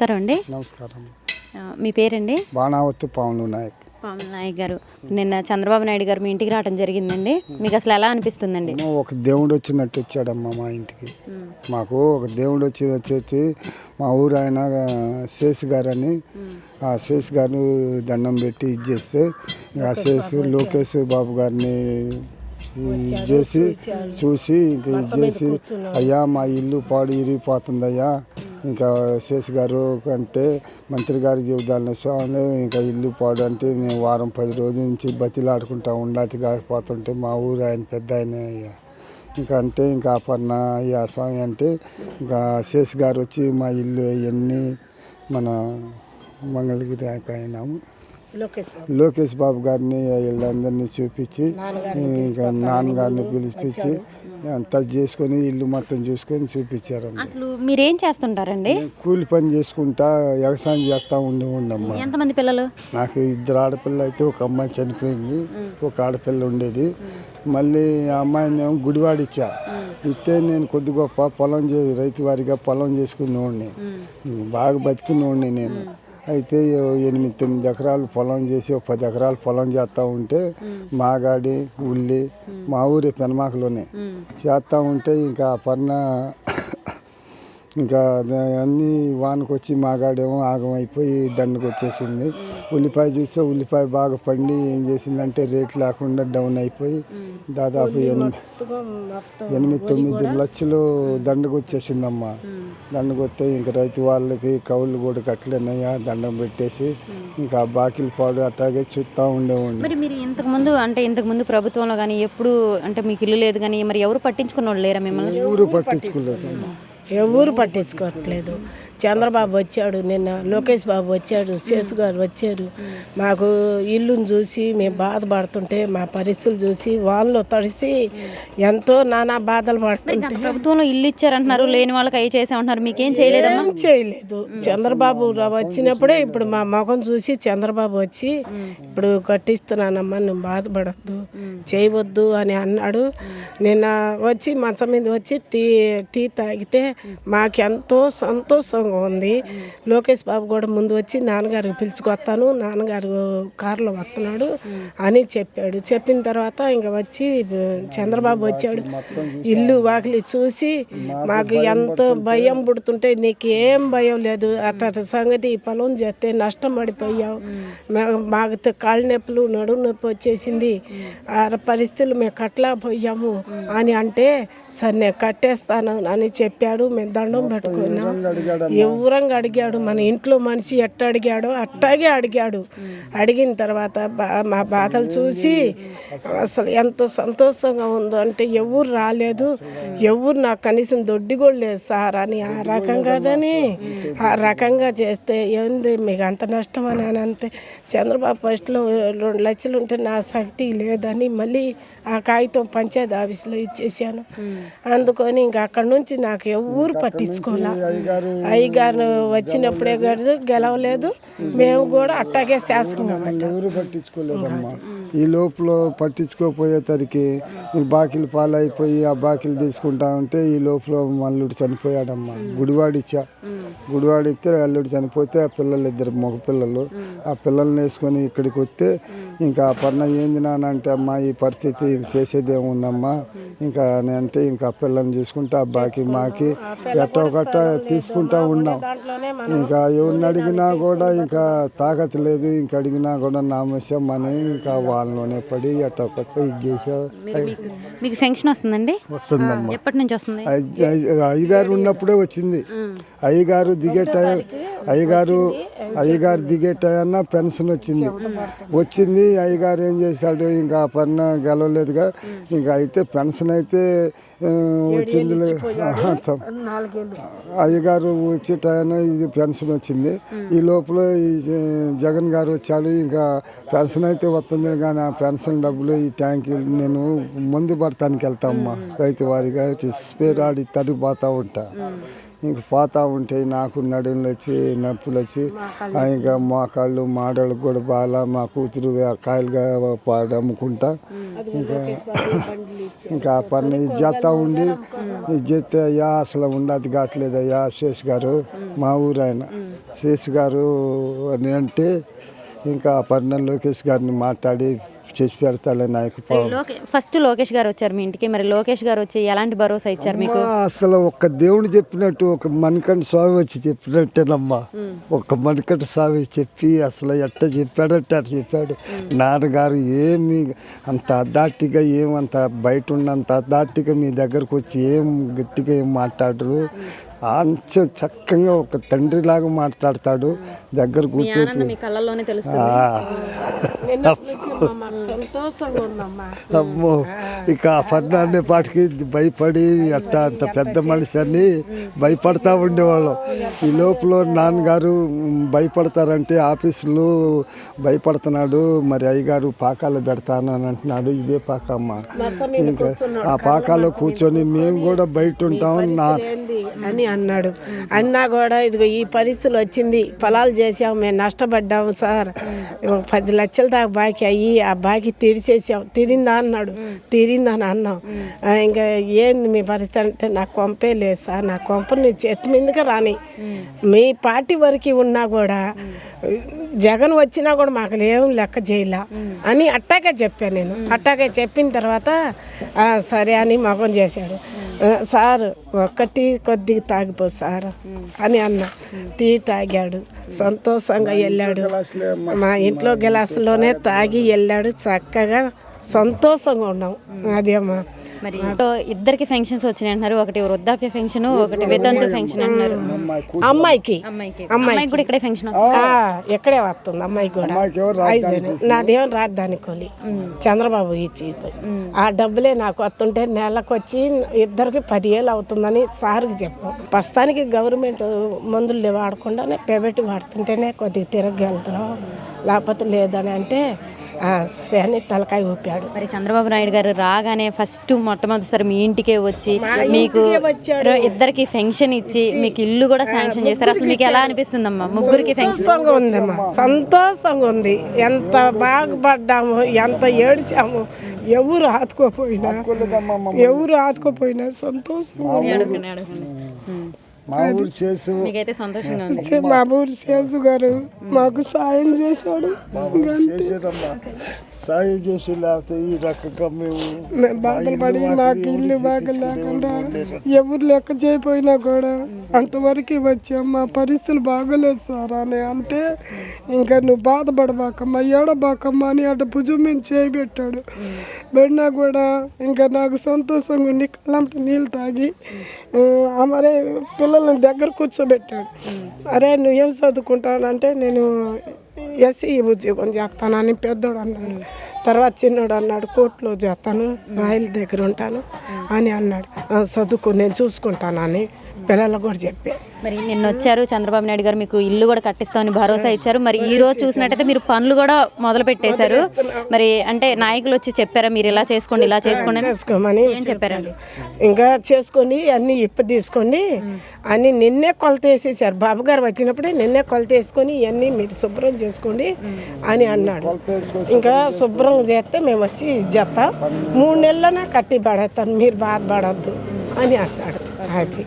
నమస్కారం అండి. నమస్కారం. మీ పేరండి? బాణావతి పవన్ నాయక్. పాముల నాయక్ గారు. నిన్న చంద్రబాబు నాయుడు గారు మీ ఇంటికి రావడం జరిగిందండి. మీకు అసలు ఎలా అనిపిస్తుందండి? ఒక దేవుడు వచ్చినట్టు వచ్చాడమ్మా మా ఇంటికి. మాకు ఒక దేవుడు వచ్చి వచ్చి వచ్చి మా ఊరు ఆయన శేష్ గారు అని ఆ శేష్ గారు దండం పెట్టి ఇది చేస్తే ఆ శేష్ లోకేష్ బాబు గారిని ఇది చేసి చూసి ఇంకా ఇది చేసి అయ్యా మా ఇల్లు పాడు ఇరిగిపోతుందయ్యా. ఇంకా శేష్ గారు కంటే మంత్రి గారి జీవితాలను స్వామి ఇంకా ఇల్లు పాడు అంటే మేము వారం పది రోజుల నుంచి బతిలాడుకుంటా ఉండాటి కాకపోతుంటే మా ఊరు ఆయన పెద్ద ఆయన ఇంకా అంటే ఇంకా అపర్ణ అయ్యా స్వామి అంటే ఇంకా శేష్ గారు వచ్చి మా ఇల్లు అవన్నీ మన మంగళగిరి అయినాము. లోకేష్ బాబు. గారిని వీళ్ళందరినీ చూపించి ఇంకా నాన్నగారిని పిలిపించి అంతా చేసుకొని ఇల్లు మొత్తం చూసుకొని చూపించారమ్మ అసలు మీరేం చేస్తుంటారండి? కూలి పని చేసుకుంటా వ్యవసాయం చేస్తా ఉండి ఉండమ్మా ఎంతమంది పిల్లలు? నాకు ఇద్దరు ఆడపిల్ల అయితే ఒక అమ్మాయి చనిపోయింది ఒక ఆడపిల్ల ఉండేది. మళ్ళీ ఆ అమ్మాయిని ఏమో గుడివాడ ఇచ్చా. ఇస్తే నేను కొద్ది గొప్ప పొలం చే రైతు వారిగా పొలం చేసుకునేవాడిని. బాగా బతికినోడిని నేను. అయితే ఎనిమిది తొమ్మిది ఎకరాలు పొలం చేసి ఒక పది ఎకరాలు పొలం చేస్తూ ఉంటే మాగాడి ఉల్లి మా ఊరి పెనమాకలోనే. చేస్తూ ఉంటే ఇంకా పర్ణ ఇంకా అన్నీ వానకు వచ్చి మాగాడేమో ఆగం అయిపోయి దండకు వచ్చేసింది ఉల్లిపాయ చూస్తే ఉల్లిపాయ బాగా పండి ఏం చేసిందంటే రేట్ లేకుండా డౌన్ అయిపోయి దాదాపు ఎనిమిది ఎనిమిది తొమ్మిది లక్షలు దండకు వచ్చేసిందమ్మా దండకు వస్తే ఇంకా రైతు వాళ్ళకి కౌలు కూడా కట్టలేనయ్యా దండం పెట్టేసి ఇంకా బాకీలు పాడు అట్లాగే చూస్తూ ఉండేవాడిని. మరి మీరు ఇంతకు ముందు అంటే ఇంతకు ముందు ప్రభుత్వంలో కానీ ఎప్పుడు అంటే మీకు ఇల్లు లేదు కానీ మరి ఎవరు పట్టించుకున్న వాళ్ళు లేరా మిమ్మల్ని? ఊరు పట్టించుకోలేదమ్మా. ఎవరు పట్టించుకోవట్లేదు. చంద్రబాబు వచ్చాడు నిన్న లోకేష్ బాబు వచ్చాడు శేషు గారు వచ్చారు. మాకు ఇల్లుని చూసి మేము బాధపడుతుంటే మా పరిస్థితులు చూసి వాళ్ళలో తడిసి ఎంతో నానా బాధలు పడుతుంటే. ప్రభుత్వంలో ఇల్లు ఇచ్చారంటున్నారు లేని వాళ్ళకి అవి చేసామంటున్నారు మీకేం చేయలేదమ్మా? ఏం చేయలేదు. చంద్రబాబు వచ్చినప్పుడే ఇప్పుడు మా ముఖం చూసి చంద్రబాబు వచ్చి ఇప్పుడు కట్టిస్తున్నానమ్మా నువ్వు బాధపడద్దు చేయవద్దు అని అన్నాడు. నిన్న వచ్చి మంచం మీద వచ్చి టీ టీ తాగితే మాకెంతో సంతోషంగా ఉంది. లోకేష్ బాబు కూడా ముందు వచ్చి నాన్నగారికి పిలుచుకొస్తాను. నాన్నగారు కారులో వస్తున్నాడు అని చెప్పాడు. చెప్పిన తర్వాత ఇంకా వచ్చి చంద్రబాబు వచ్చాడు. ఇల్లు వాకిలి చూసి మాకు ఎంతో భయం పుడుతుంటే నీకు ఏం భయం లేదు. అట్ట సంగతి ఈ పొలం చేస్తే నష్టం పడిపోయావు. మాకు కాళ్ళ నొప్పులు నడుము నొప్పి వచ్చేసింది. ఆ పరిస్థితులు మేము కట్టలేకపోయాము అని అంటే సరే నేను కట్టేస్తాను అని చెప్పాడు. మేము దండం పెట్టుకున్నాం. ఎవరంగా అడిగాడు. మన ఇంట్లో మనిషి ఎట్ట అడిగాడో అట్టాగే అడిగాడు. అడిగిన తర్వాత బా- మా బాధలు చూసి అసలు ఎంతో సంతోషంగా ఉందో అంటే ఎవరు రాలేదు. ఎవరు నాకు కనీసం దొడ్డి కూడా లేదు సార్ అని ఆ రకంగానే ఆ రకంగా చేస్తే ఏంది మీకు అంత నష్టం అని అని అంతే. చంద్రబాబు ఫస్ట్లో రెండు లక్షలు ఉంటే నా శక్తి లేదని మళ్ళీ ఆ కాగితం పంచాయతీ ఆఫీస్లో ఇచ్చేసాను అందుకొని ఇంకా అక్కడ నుంచి నాకు ఎవరు పట్టించుకోలే. గారు వచ్చినప్పుడే కాదు గెలవలేదు. మేము కూడా అట్టాగే శాసకంగా ఎవరు పట్టించుకోలేదమ్మా. ఈ లోపల పట్టించుకోపోయేసరికి ఈ బాకీలు పాలైపోయి ఆ బాకీలు తీసుకుంటా ఉంటే ఈ లోపల అల్లుడు చనిపోయాడమ్మా. గుడివాడిచ్చా. గుడివాడిస్తే అల్లుడు చనిపోతే ఆ పిల్లలు ఇద్దరు మగ పిల్లలు ఆ పిల్లల్ని వేసుకొని ఇక్కడికి వస్తే ఇంకా ఆ పర్ణ ఏంది నాన్న అంటే అమ్మా ఈ పరిస్థితి చేసేది ఏముందమ్మా ఇంకా అని అంటే ఇంకా ఆ పిల్లల్ని చూసుకుంటా ఆ బాకీ మాకి ఎట్టో గట్ట తీసుకుంటా ఉన్నాం ఇంకా ఎవరిని అడిగినా కూడా ఇంకా తాకత్ లేదు. ఇంకా అడిగినా కూడా నామేశామని ఇంకా వాళ్ళలోనే పడి ఎట్టో కొట్ట ఇది చేసా. మీకు ఫెన్షన్ వస్తుందండి? వస్తుందమ్మా. ఎప్పటి నుంచి వస్తుంది? అయ్య- అయ్య- అయ్యగారు ఉన్నప్పుడే వచ్చింది. అయ్యగారు దిగే టై అయ్యగారు అయ్యగారు దిగే టైన్న పెన్షన్ వచ్చింది. వచ్చింది అయ్యగారు ఏం చేశాడు? ఇంకా పన్న గెలవలేదుగా. ఇంకా అయితే పెన్షన్ అయితే వచ్చింది అయ్యగారు వచ్చే టైం ఇది పెన్షన్ వచ్చింది. ఈ లోపల జగన్ గారు వచ్చాడు. ఇంకా పెన్షన్ అయితే వస్తుంది. ఆ పెన్షన్ డబ్బులు ఈ ట్యాంకీలు నేను మందు పడటానికి వెళ్తామ్మా. రైతు వారిగా స్పేర్ ఆడి తరిగిపోతూ ఉంటా. ఇంక పోతా ఉంటే నాకు నడుములు వచ్చి నొప్పులు వచ్చి ఇంకా మోకాళ్ళు మాడలకు కూడా బాగా మా కూతురు కాయలుగా పాడు అమ్ముకుంటా. ఇంకా ఇంకా ఆ పని చేస్తా ఉండి ఇది చేస్తే అయ్యా అసలు ఉండదు కావట్లేదు అయ్యా శేష్ గారు మా ఊరు ఆయన. శేష్ గారు అని అంటే ఇంకా పర్నల్ లోకేష్ గారిని మాట్లాడి చేసి పెడతాలని నాకు లోకే ఫస్ట్ లోకేష్ గారు వచ్చారు మీ ఇంటికి. మరి లోకేష్ గారు వచ్చి ఎలాంటి భరోసా ఇచ్చారు మీకు? అమ్మా, అసలు ఒక్క దేవుడు చెప్పినట్టు ఒక మణికంఠ స్వామి వచ్చి చెప్పినట్టేనమ్మా. ఒక మణికంఠ స్వామి చెప్పి అసలు ఎట్ట చెప్పాడంటే అట్ట చెప్పాడు. నాన్నగారు ఏమి అంత అదాటిగా ఏం అంత బయట ఉన్నంత అదాటిగా మీ దగ్గరకు వచ్చి ఏం గట్టిగా ఏం మాట్లాడరు. అంచ చక్కగా ఒక తండ్రిలాగా మాట్లాడతాడు. దగ్గర ఆనందం మీ కళ్ళల్లోనే తెలుస్తుంది. ఆ. అమ్మ మాకు సంతోషంగా ఉందమ్మా అమ్మో ఇక ఆ పాటికి భయపడి అట్ట అంత పెద్ద మనిషి అని భయపడతా ఉండేవాళ్ళం. ఈ లోపల నాన్నగారు భయపడతారంటే ఆఫీసులో భయపడుతున్నాడు మరి అయ్యగారు పాకాలు పెడతాను అని అంటున్నాడు ఇదే పాక అమ్మ. ఇంకా ఆ పాకాలో కూర్చొని మేము కూడా బయట ఉంటాం నా అని అన్నాడు. అన్నా కూడా ఇదిగో ఈ పరిస్థితులు వచ్చింది పొలాలు చేసాము మేము నష్టపడ్డాము సార్. పది లక్షల దాకా బాకీ అయ్యి ఆ బాకీ తీర్చేసాం. తీరిందా అన్నాడు. తీరిందా అని అన్నాం. ఇంకా ఏంది మీ పరిస్థితి అంటే నాకు కొంపే లేదు సార్. నా కొంప నీ చేతి మీదకి రాని. మీ పార్టీ వరకు ఉన్నా కూడా జగన్ వచ్చినా కూడా మాకు ఏం లెక్క చేయలే అని అట్టాగే చెప్పాను నేను. అట్టాగే చెప్పిన తర్వాత "ఆ, సరే అని మగం చేశాడు. "ఆ, సార్ ఒక్కటి కొద్దిగా తాగిపో సార్ అని అన్న. టీ తాగాడు. సంతోషంగా వెళ్ళాడు. మా ఇంట్లో గ్లాసులోనే తాగి వెళ్ళాడు. చక్కగా సంతోషంగా ఉన్నాం. అదేమ్మా మరి ఇద్దరికి ఫంక్షన్స్ వచ్చినాయి అంటున్నారు. ఒకటి వృద్ధాప్య ఫంక్షన్ ఒకటి వితంతు ఫంక్షన్ అంటున్నారు. అమ్మాయికి. అమ్మాయికి. అమ్మాయికి. కూడా ఇక్కడే ఫంక్షన్ ఆ, ఇక్కడే వస్తుంది అమ్మాయికి కూడా. ఐజన్ నాదేమో రాజధాని కూలి. చంద్రబాబు ఇచ్చి ఆ డబ్బులే నాకు వస్తుంటే నెలకు వచ్చి ఇద్దరికి పదివేలు అవుతుందని సార్కి చెప్పాం. ప్రస్తుతానికి గవర్నమెంట్ మందులు వాడకుండానే ప్రైవేట్ వాడుతుంటేనే కొద్దిగా తిరగలుగుతున్నాం లేకపోతే లేదని అంటే "ఆ, సరే అని తలకాయ ఊపాడు. మరి చంద్రబాబు నాయుడు గారు రాగానే ఫస్ట్ మొట్టమొదటిసారి మీ ఇంటికే వచ్చి మీకు వచ్చాడు. ఇద్దరికి ఫంక్షన్ ఇచ్చి మీకు ఇల్లు కూడా శాంక్షన్ చేస్తారు అసలు మీకు ఎలా అనిపిస్తుందమ్మా? ముగ్గురికి సంతోషంగా ఉందమ్మా. సంతోషంగా ఉంది. ఎంత బాగుపడ్డాము ఎంత ఏడ్చాము ఎవరు ఆదుకోపోయినా ఎవరు ఆదుకోపోయినా సంతోషంగా మా ఊరు చేసు. మీకైతే సంతోషంగా ఉంది. ఉంది. మా ఊరు శేషు గారు మాకు సాయం చేశాడు. చేసారమ్మా సాయం చేసి లేకపోతే ఈ రకంగా మేము బాధలు పడి మాకు ఇల్లు బాగా లేకుండా ఎవరు లెక్క చేయపోయినా కూడా అంతవరకు వచ్చాం మా పరిస్థితులు బాగలేదు సార్ అని అంటే ఇంకా నువ్వు బాధపడబాకమ్మా ఏడబాకమ్మా అని అటు భుజం మీద చేయబెట్టాడు పెట్టినా కూడా ఇంకా నాకు సంతోషంగా ఉండి కళ్ళంట నీళ్ళు తాగి మరే పిల్లల్ని దగ్గర కూర్చోబెట్టాడు. అరే నువ్వేం చదువుకుంటానంటే నేను ఎస్సీ ఉద్యోగం చేస్తానని పెద్దోడు అన్నాడు. తర్వాత చిన్నోడు అన్నాడు కోర్టులో చేస్తాను రాయల దగ్గర ఉంటాను అని అన్నాడు. చదువుకో నేను చూసుకుంటానని పిల్లలకు కూడా చెప్పా. మరి నిన్న వచ్చారు చంద్రబాబు నాయుడు గారు మీకు ఇల్లు కూడా కట్టిస్తామని భరోసా ఇచ్చారు. మరి ఈ రోజు చూసినట్టయితే మీరు పనులు కూడా మొదలు పెట్టేశారు. మరి అంటే నాయకులు వచ్చి చెప్పారా మీరు ఇలా చేసుకోండి ఇలా చేసుకోండి? చేసుకోమని ఏం చెప్పారండి? ఇంకా చేసుకొని అన్ని ఇప్ప తీసుకొని అన్ని నిన్నే కొలత వేసేసారు బాబు గారు వచ్చినప్పుడే నిన్నే కొలత వేసుకొని ఇవన్నీ మీరు శుభ్రం చేసుకోండి అని అన్నాడు. ఇంకా శుభ్రం చేస్తే మేము వచ్చి చేస్తాం మూడు నెలలనే కట్టి పడేస్తాను మీరు బాధపడద్దు అని అన్నాడు. అది.